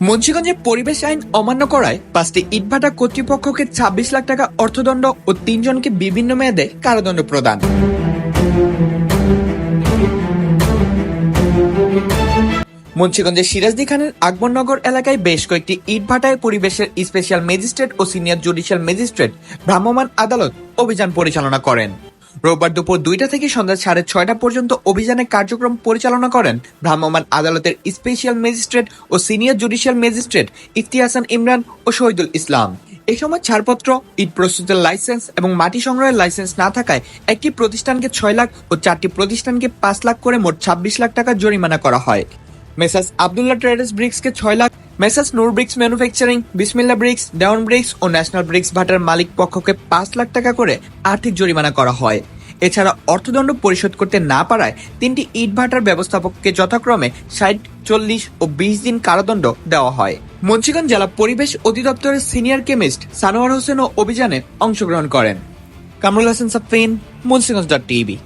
মুন্সিগঞ্জে পরিবেশ আইন অমান্য করায় পাঁচটি ইটভাটা কর্তৃপক্ষকে ছাব্বিশ লাখ টাকা অর্থদণ্ড ও তিনজনকে বিভিন্ন মেয়াদে কারাদণ্ড প্রদান। মুন্সিগঞ্জের সিরাজদি খানের আকবরনগর এলাকায় বেশ কয়েকটি ইটভাটায় পরিবেশের স্পেশাল ম্যাজিস্ট্রেট ও সিনিয়র জুডিশিয়াল ম্যাজিস্ট্রেট ভ্রাম্যমাণ আদালত অভিযান পরিচালনা করেন। রোববার দুপুর দুইটা থেকে সন্ধ্যা সাড়ে ছয়টা পর্যন্ত অভিযানের কার্যক্রম পরিচালনা করেন ভ্রাম্যমাণ আদালতের স্পেশাল ম্যাজিস্ট্রেট ও senior judicial magistrate Ifti Hasan Imran ও শহীদুল ইসলাম। এ সময় ছাড়পত্র, ইট প্রস্তুতের লাইসেন্স এবং মাটি সংগ্রহের লাইসেন্স না থাকায় একটি প্রতিষ্ঠানকে ছয় লাখ ও চারটি প্রতিষ্ঠানকে পাঁচ লাখ করে মোট ছাব্বিশ লাখ টাকা জরিমানা করা হয়। মেসাস আবদুল্লাহ ট্রেডার্স ব্রিক্সকে ছয় lakh messrs Noor bricks manufacturing Bismillah bricks, down bricks ও ন্যাশনাল ব্রিক্স ভাটার মালিক পক্ষকে পাঁচ লাখ টাকা করে আর্থিক জরিমানা করা হয়। এছাড়া অর্থদণ্ড পরিশোধ করতে না পারায় তিনটি ইট ভাটার ব্যবস্থাপককে যথাক্রমে ষাট, চল্লিশ ও বিশ দিন কারাদণ্ড দেওয়া হয়। মুন্সিগঞ্জ জেলা পরিবেশ অধিদপ্তরের সিনিয়র কেমিস্ট সানোয়ার হোসেনও অভিযানে অংশগ্রহণ করেন। Kamrul Hasan Safin, Munshiganj dot TV.